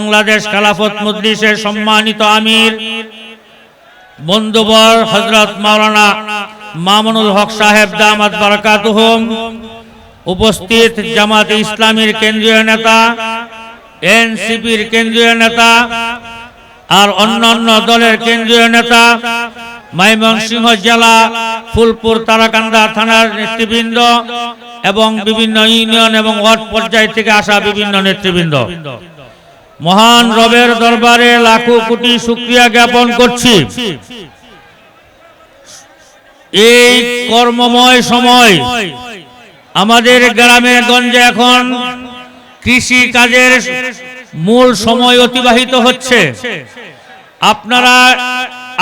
বাংলাদেশ খেলাফত মজলিসের সম্মানিত আমির, বন্ধুবর হজরত মাওলানা মামুনুল হক সাহেব দামাত বারাকাতুহুম, উপস্থিত জামাত ইসলামীর কেন্দ্রীয় নেতা, এনসিপির কেন্দ্রীয় নেতা, আর অন্যান্য দলের কেন্দ্রীয় নেতা, ময়মনসিংহ জেলা, ফুলপুর তারাকান্দা থানার নেতৃবৃন্দ এবং বিভিন্ন ইউনিয়ন এবং ওয়ার্ড পর্যায় থেকে আসা বিভিন্ন নেতৃবৃন্দ। মহান রবের দরবারে লাখো কোটি শুক্রিয়া জ্ঞাপন করছি। এই কর্মময় সময় আমাদের গ্রামে গঞ্জে এখন কৃষি কাজের মূল সময় অতিবাহিত হচ্ছে। আপনারা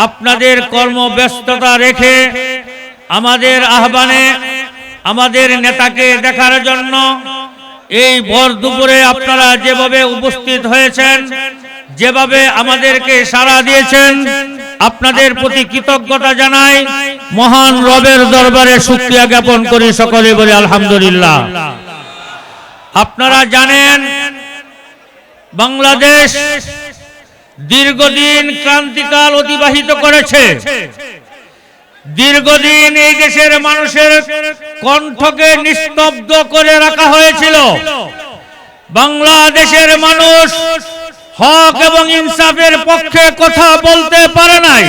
আপনাদের কর্মব্যস্ততা রেখে আমাদের আহ্বানে আমাদের নেতাকে দেখার জন্য এই ভর দুপুরে আপনারা যেভাবে উপস্থিত হয়েছেন, যেভাবে আমাদেরকে সাড়া দিয়েছেন, আপনাদের প্রতি কৃতজ্ঞতা জানাই, মহান রবের দরবারে শুক্রিয়া জ্ঞাপন করি সকলে বলে আলহামদুলিল্লাহ। আপনারা জানেন, বাংলাদেশ দীর্ঘদিন ক্রান্তিকাল অতিবাহিত করেছে। দীর্ঘদিন এই দেশের মানুষের কণ্ঠকে নিস্তব্ধ করে রাখা হয়েছিল। বাংলাদেশের মানুষ হক এবং ইনসাফের পক্ষে কথা বলতে পারে নাই।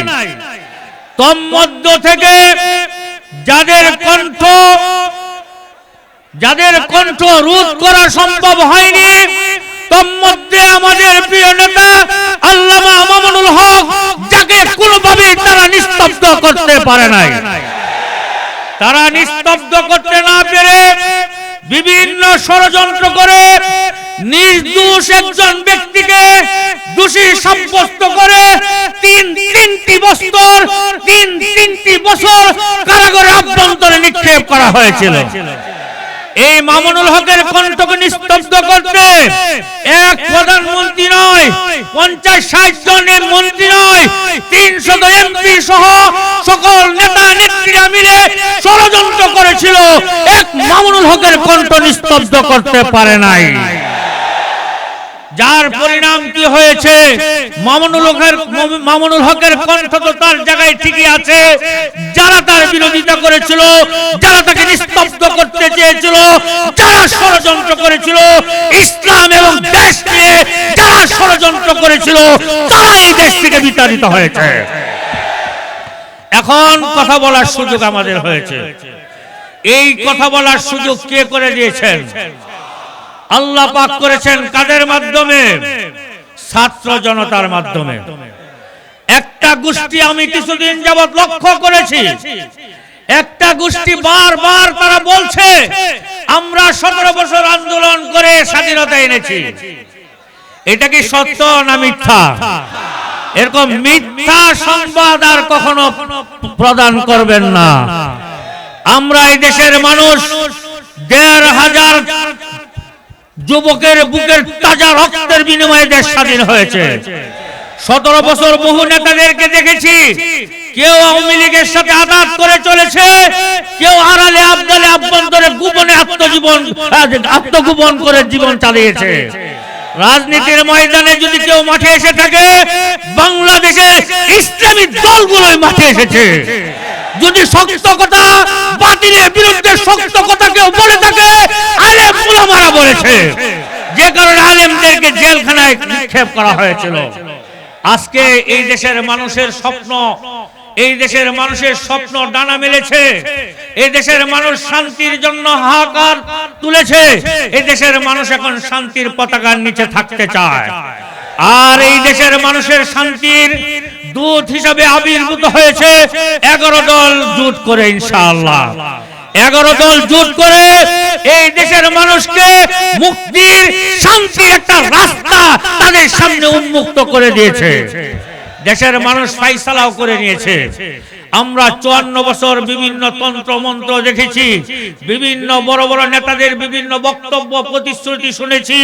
তন্মধ্য থেকে যাদের কণ্ঠ যাদের কণ্ঠ রোধ করা সম্ভব হয়নি তন্মধ্যে আমাদের প্রিয় নেতা আল্লামা মামুনুল হক যাকে কোনোভাবে তারা নিস্তব্ধ করতে পারে নাই। তারা নিস্তব্ধ করতে না পেরে বিভিন্ন ষড়যন্ত্র করে নির্দোষ একজন ব্যক্তিকে দোষী সাব্যস্ত করে তিন তিনটি বছর, তিন তিনটি বছর কারাগারে অভ্যন্তরে নিক্ষেপ করা হয়েছিল। এই মামুনুল হকের কণ্ঠকে নিস্তব্ধ করতে এক প্রধানমন্ত্রী নয়, পঞ্চাশ ষাট জনের মন্ত্রী নয়, তিনশো এমপি সহ সকল নেতা নেত্রীরা মিলে ষড়যন্ত্র করেছিল। এক মামুনুল হকের কণ্ঠ নিস্তব্ধ করতে পারে নাই। যার পরিণাম কি হয়েছে? মামুনুল হকের মামুনুল হকের কণ্ঠ তো তার জায়গায় ঠিকই আছে। যারা তার বিরোধিতা করেছিল, যারা তাকে নিস্তব্ধ করতে চেয়েছিল, যারা ষড়যন্ত্র করেছিল, ইসলাম এবং দেশ নিয়ে যারা ষড়যন্ত্র করেছিল তারা এই দেশ থেকে বিতাড়িত হয়েছে। এখন কথা বলার সুযোগ আমাদের হয়েছে। এই কথা বলার সুযোগ কে করে দিয়েছেন? আল্লাহ পাক করেছেন কাদের মাধ্যমে? ছাত্র জনতার মাধ্যমে। একটা গোষ্ঠী আমি কিছুদিন যাবৎ লক্ষ্য করেছি। একটা গোষ্ঠী বারবার তারা বলছে, আমরা সতেরো বছর আন্দোলন করে স্বাধীনতা এনেছি। এটা কি সত্য না মিথ্যা? এরকম মিথ্যা সংবাদ আর কখনো প্রদান করবেন না। আমরা এই দেশের মানুষ দেড় হাজার যুবকের বুকের তাজা রক্তের বিনিময়ে দেশ স্বাধীন হয়েছে। সতেরো বছর বহু নেতাদেরকে দেখেছি, কেউ আওয়ামী লীগের সাথে আঘাত করে চলেছে, কেউ আড়ালে আবদালে আভ্যন্তরে গোপনে আত্মজীবন আত্মগোপন করে জীবন চালিয়েছে। রাজনীতির ময়দানে যদি কেউ মাঠে এসে থাকে, বাংলাদেশে ইসলামী দলগুলোই মাঠে এসেছে। যদি শক্ত কথা বাতিলের বিরুদ্ধে শক্ত কথা কেউ বলে থাকে, আলেম মুলামারা বলেছে। যে কারণে আলেমদেরকে জেলখানায় নিক্ষেপ করা হয়েছিল। আজকে এই দেশের মানুষের স্বপ্ন, এই দেশের মানুষের স্বপ্ন ডানা মেলেছে। এই দেশের মানুষ শান্তির জন্য হাহাকার তুলেছে। এই দেশের মানুষ এখন শান্তির পতাকার নিচে থাকতে চায়। আর এই দেশের মানুষের শান্তির দূত হিসাবে আবির্ভূত হয়েছে। এগারো দল জুট করে ইনশাআল্লাহ। এগারো দল জুট করে এই দেশের মানুষকে মুক্তির শান্তির একটা রাস্তা তাদের সামনে উন্মুক্ত করে দিয়েছে। দেশের মানুষ ফাইসালাও করে নিয়েছে। আমরা চুয়ান্ন বছর বিভিন্ন তন্ত্র মন্ত্র দেখেছি, বিভিন্ন বড় বড় নেতাদের বিভিন্ন বক্তব্য, প্রতিশ্রুতি শুনেছি।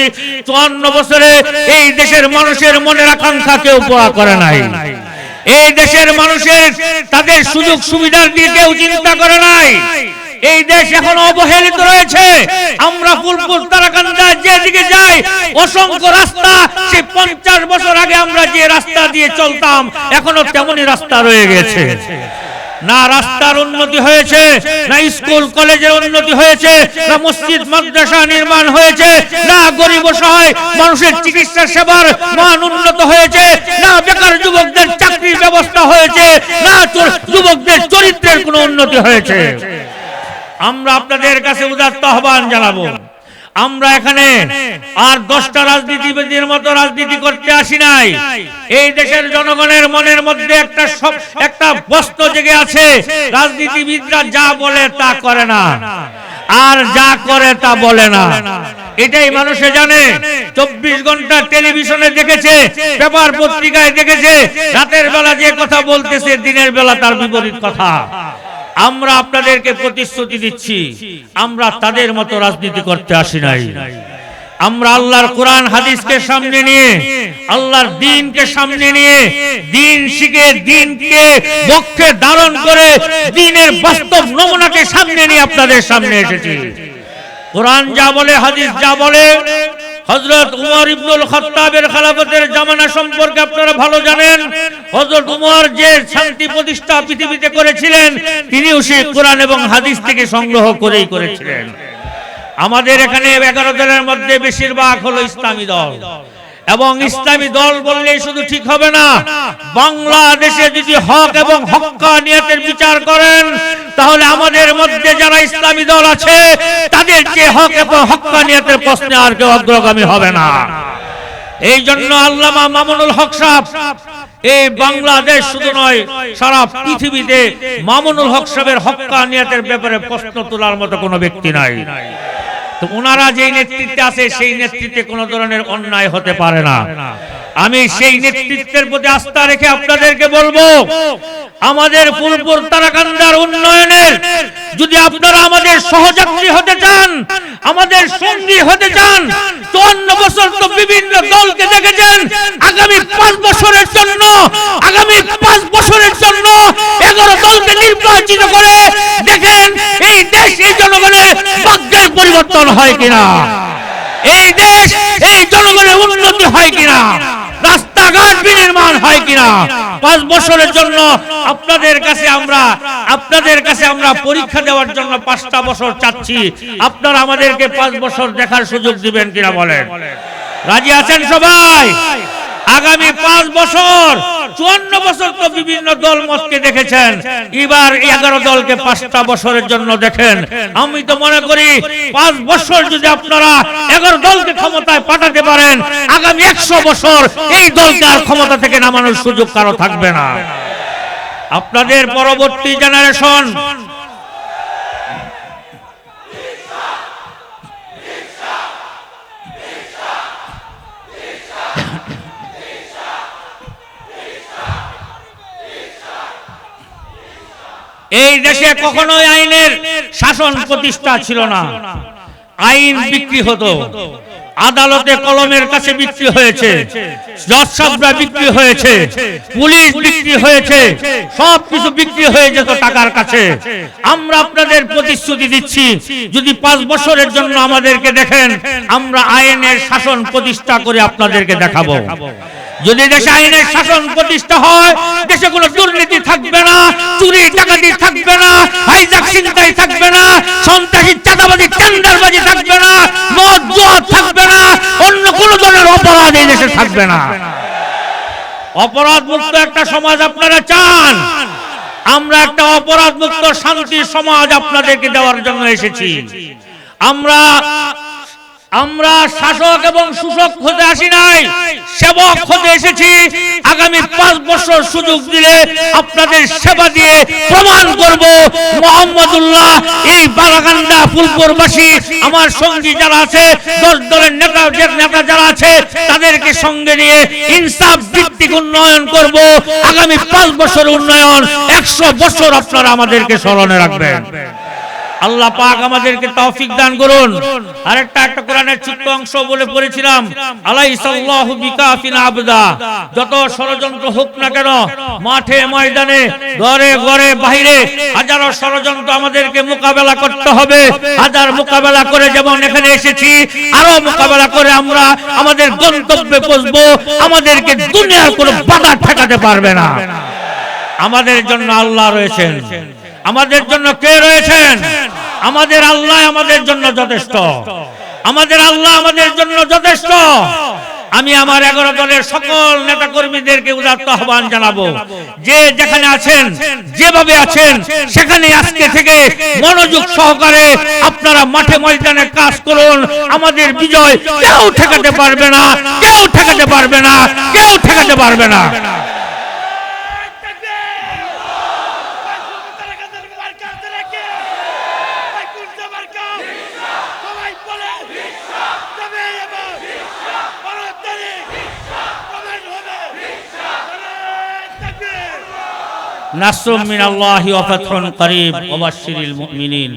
চুয়ান্ন বছরে এই দেশের মানুষের মনের আকাঙ্ক্ষা কেউ পুরা করে নাই। এই দেশের মানুষের তাদের সুযোগ সুবিধার দিকে কেউ চিন্তা করে নাই। এই দেশ এখন অবহেলিত রয়েছে। আমরা ফুলপুর, তারাকান্দা যেদিকে যাই, অসংখ্য রাস্তা সে পঞ্চাশ বছর আগে আমরা যে রাস্তা দিয়ে চলতাম, এখনও তেমনই রাস্তা রয়ে গেছে। না রাস্তার উন্নতি হয়েছে, না স্কুল, কলেজের উন্নতি হয়েছে, না মসজিদ, মাদ্রাসা নির্মাণ হয়েছে, না গরিব সহায় মানুষের চিকিৎসা সেবার মান উন্নত হয়েছে, না বেকার যুবকদের চাকরির ব্যবস্থা হয়েছে, না যুবকদের চরিত্রের কোনো উন্নতি হয়েছে। আমরা আপনাদের কাছে উদাত্ত আহ্বান জানাব। আমরা এখানে আর দশটা রাজনীতিবিদের মতো রাজনীতি করতে আসি নাই। এই দেশের জনগণের মনের মধ্যে একটা সব, একটা বস্ত্র জেগে আছে, রাজনীতিবিদরা যা বলে তা করে না। আর যা করে তা বলে না। এটাই মানুষে জানে। চব্বিশ ঘণ্টা টেলিভিশনে দেখেছে, পেপার পত্রিকায় দেখেছে, রাতের বেলা যে কথা বলতেছে, দিনের বেলা তার বিপরীত কথা। আমরা আপনাদেরকে প্রতিশ্রুতি দিচ্ছি, আমরা তাদের মতো রাজনীতি করতে আসি নাই। আমরা আল্লাহর কোরআন, হাদিসকে সামনে নিয়ে, আল্লাহর দিনকে সামনে নিয়ে, দিন শিখে, দিনকে বক্ষে ধারণ করে, দিনের বাস্তব নমুনাকে সামনে নিয়ে আপনাদের সামনে এসেছি। কোরআন যা বলে, হাদিস যা বলে হজরত উমর ইবনুল খত্তাবের খেলাফতের জামানা সম্পর্কে আপনারা ভালো জানেন। হজরত উমর যে শান্তি প্রতিষ্ঠা পৃথিবীতে করেছিলেন, তিনিও সেই কোরআন এবং হাদিস থেকে সংগ্রহ করেই করেছিলেন। আমাদের এখানে এগারো দলের মধ্যে বেশিরভাগ হলো ইসলামী দল। এবং ইসলামী দল বললে শুধু ঠিক হবে না। বাংলাদেশে যদি হক এবং হক্কানিয়তের বিচার করেন তাহলে আমাদের মধ্যে যারা ইসলামী দল আছে তাদেরকে হক এবং হক্কানিয়তের প্রশ্নে আর কেউ অগ্রগামী হবে না। এই জন্য আল্লামা মামুনুল হক সাহেব এই বাংলাদেশ শুধু নয় সারা পৃথিবীতে মামুনুল হক সাহেবের হক্কানিয়তের ব্যাপারে প্রশ্ন তোলার মতো কোনো ব্যক্তি নাই। তো ওনারা যেই নেতৃত্বে আছে, সেই নেতৃত্বে কোনো ধরনের অন্যায় হতে পারে না। আমি সেই নেতৃত্বের প্রতি আস্থা রেখে আপনাদেরকে বলব, আমাদের ফুলপুর তারাকান্দার উন্নয়নের যদি আপনারা আমাদের সহযাত্রী হতে চান, আমাদের সঙ্গী হতে চান, চুয়ান্ন বছর তো বিভিন্ন দলকে দেখেছেন, আগামী পাঁচ বছরের জন্য, আগামী পাঁচ বছরের জন্য এগারো দলকে নির্বাচিত করে দেখেন এই দেশ এই জনগণের ভাগ্যের পরিবর্তন হয় কিনা? এই দেশ, এই জনগণের উন্নতি হয় কিনা? রাস্তাঘাট বিনির্মাণ হয় কিনা? পাঁচ বছরের জন্য আপনাদের কাছে আমরা, আপনাদের কাছে আমরা পরীক্ষা দেওয়ার জন্য পাঁচটা বছর চাচ্ছি। আপনারা আমাদেরকে পাঁচ বছর দেখার সুযোগ দিবেন কিনা বলেন? রাজি আছেন সবাই? আগামী পাঁচ বছর, চুয়ান্ন বছর তো বিভিন্ন দল মতকে দেখেছেন। এবার এগারো দলকে পাঁচটা বছরের জন্য দেখেন। আমি তো মনে করি, পাঁচ বছর যদি আপনারা এগারো দলকে ক্ষমতায় পাঠাতে পারেন, আগামী একশো বছর এই দলকে আর ক্ষমতা থেকে নামানোর সুযোগ কারও থাকবে না। আপনাদের পরবর্তী জেনারেশন এই দেশে কখনোই আইনের শাসন প্রতিষ্ঠা ছিল না। আইন বিক্রি হতো। আদালতে কলমের কাছে বিক্রি হয়েছে। জজ সাহেবরা বিক্রি হয়েছে। পুলিশ বিক্রি হয়েছে। সব কিছু বিক্রি হয়ে যেত টাকার কাছে। আমরা আপনাদের প্রতিশ্রুতি দিচ্ছি, যদি পাঁচ বছরের জন্য আমাদেরকে দেখেন, আমরা আইনের শাসন প্রতিষ্ঠা করে আপনাদেরকে দেখাবো। যদি দেশে আইনের শাসন প্রতিষ্ঠা হয় দেশে কোনো দুর্নীতি থাকবে না, চুরি, ডাকাতি থাকবে না হাইজাক চিন্তাই থাকবে না, সন্ত্রাসী, চাঁদাবাজি, টেন্ডারবাজি থাকবে না, মদ, জুয়া থাকবে না, অন্য কোন ধরনের অপরাধ এই দেশে থাকবে না। অপরাধ মুক্ত একটা সমাজ আপনারা চান। আমরা একটা অপরাধ মুক্ত শান্তির সমাজ আপনাদেরকে দেওয়ার জন্য এসেছি। আমরা আমরা শাসক এবং শোষক হতে আসি নাই। সেবক হতে এসেছি। আগামী পাঁচ বছর সুযোগ দিলে আপনাদের সেবা দিয়ে প্রমাণ করব মোহাম্মদুল্লাহ এই বারাকান্দা ফুলপুরবাসী, আমার সঙ্গী যারা আছে, দশ দলের নেতা নেতা যারা আছে, তাদেরকে সঙ্গে নিয়ে ইনসাফ ভিত্তিক উন্নয়ন করব। আগামী পাঁচ বছর উন্নয়ন, একশো বছর আপনারা আমাদেরকে স্মরণে রাখবেন। আল্লাহ পাক আমাদেরকে তৌফিক দান করুন। আরেকটা একটা একটা কোরআনের ছোট্ট অংশ বলে পড়েছিলাম, আলাইসাল্লাহু বিকাফিন আবদা। যত ষড়যন্ত্র হোক না কেন, মাঠে ময়দানে, ঘরে ঘরে বাইরে হাজারো ষড়যন্ত্র আমাদেরকে মোকাবেলা করতে হবে। হাজার মোকাবেলা করে যেমন এখানে এসেছি, আরও মোকাবেলা করে আমরা আমাদের গন্তব্যে পৌঁছবো। আমাদেরকে দুনিয়ার কোনো বাধা ঠেকাতে পারবে না। আমাদের জন্য আল্লাহ রয়েছেন। আমাদের জন্য কে রয়েছেন? আমাদের আল্লাহ আমাদের জন্য যথেষ্ট। আমাদের আল্লাহ আমাদের জন্য যথেষ্ট। আমি আমার এগারো দলের সকল নেতা কর্মীদেরকে উদাত্ত আহ্বান জানাব। যে যেখানে আছেন, যেভাবে আছেন, সেখানে আজকে থেকে মনোযোগ সহকারে আপনারা মাঠে ময়দানে কাজ করুন। আমাদের বিজয় কেউ ঠেকাতে পারবে না, কেউ ঠেকাতে পারবে না, কেউ ঠেকাতে পারবে না। নাসরুম মিনাল্লাহি ওয়া ফাতহুন করিব ওয়া বাশশিরিল মুমিনিন।